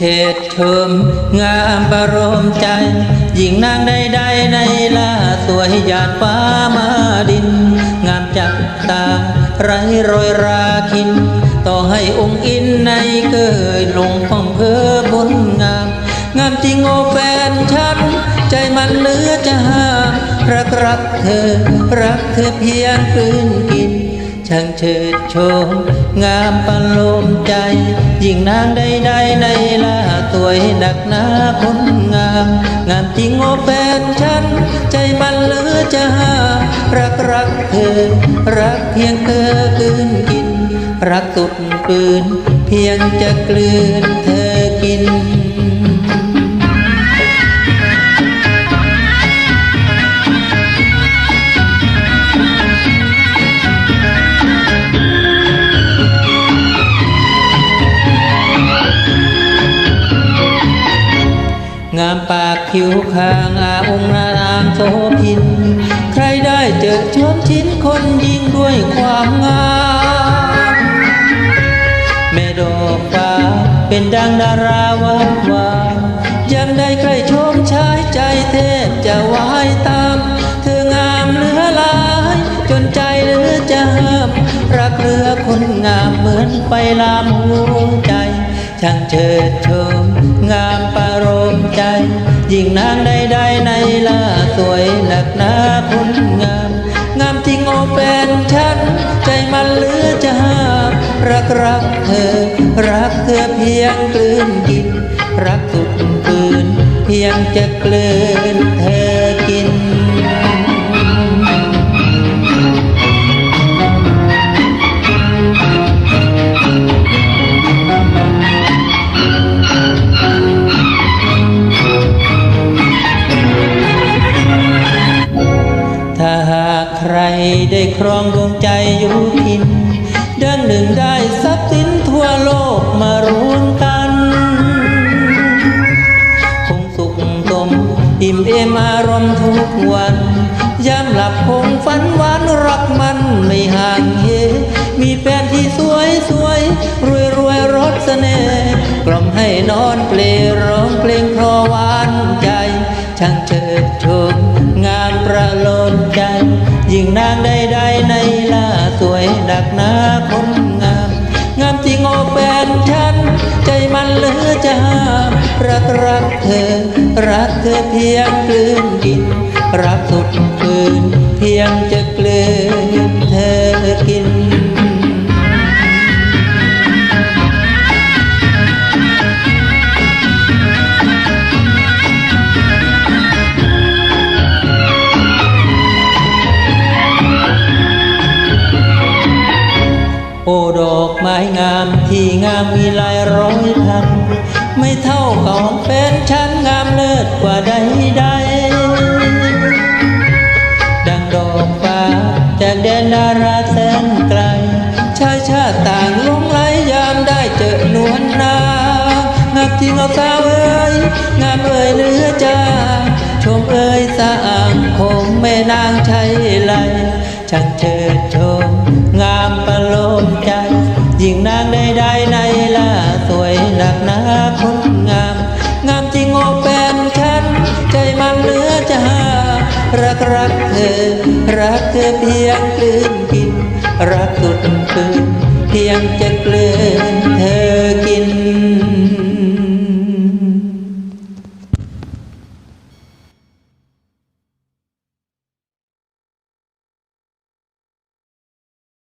เชิดชมงามประโลมใจ หญิงนางใดๆในล่าสวยหยาดฟ้ามาดิน งามจับตาไรโรยราคิน ต่อให้องค์อินในเกิดลงพ่องเพอบนงาม งามจริงโอแฟนฉัน ใจมันเหลือจะห้ามรักรักเธอ รักเธอเพียงคืนกิน ช่างเชิดโชม งามประโลมใจ ยิ่งนางใดๆในล่าสวยหนักหนาคนงาม งามจริงโอแฟนฉัน ใจมันเหลือจะหา รักรักเธอ รักเพียงเธอคืนกิน รักสุดปืน เพียงจะกลืนเธอกิน งามปากผิวคางอาองค์นางโสพิน ใครได้เจอชมชิ้นคนยิ่งด้วยความงามแม่ดอกฟ้าเป็นดังดาราวับวายังได้ใครชมชายใจเทพจะวายตาม เธองามเหลือลาย จนใจเหลือจะห้ามรักเรือคนงามเหมือนไปลามหัวใจช่างเชิดชม งามประโลมใจ ยิ่งนางใดๆในล่าสวยหนักหนาคนงาม งามจริงโอแฟนฉัน ใจมันเหลือจะห้ามรักรักเธอ รักเธอเพียงกลืนกิน รักสุดคืน เพียงจะกลืนเธอกิน ได้ครองดวงใจอยู่พินดังหนึ่งได้ทรัพย์สินทั่วโลกมารวมกัน คงสุขสมอิ่มเอมอารมณ์ทุกวันยามหลับคงฝันหวานรักมันไม่ห่างเหมีแฟนที่สวยสวยรวยรวยรสเสน่ห์กล่อมให้นอนเปลร้องเพลงครอหวา นางใดๆในล่าสวยดักนาคนงาม งามจริงโอแฟนฉัน ใจมันเหลือจะห้ามรักรักเธอ รักเธอเพียงกลืนกิน รักสุดคืนเพียงจะกลืน ไม้งามที่งามมีหลายร้อยพัน ไม่เท่าของแฟนฉันงามเลิศกว่าใดใดดังดอกฟ้าจากแดนดาราแสนไกล ชายชาติต่างลงไหลยามได้เจอนวลนางามจริงเอาสาวเอ้ยงามเอ่ยเนื้อจ้าชมเอ่ยสะอ่างคงแม่นางชัยไหลช่างเชิดช ยิ่งนางใดๆในล่าสวยหนักหนาคนงาม งามจริงโอแฟนฉัน ใจมันเหลือจะหารักรักเธอ รักเธอเพียงกลืนกิน รักสุดคืนเพียงจะกลืนเธอกิน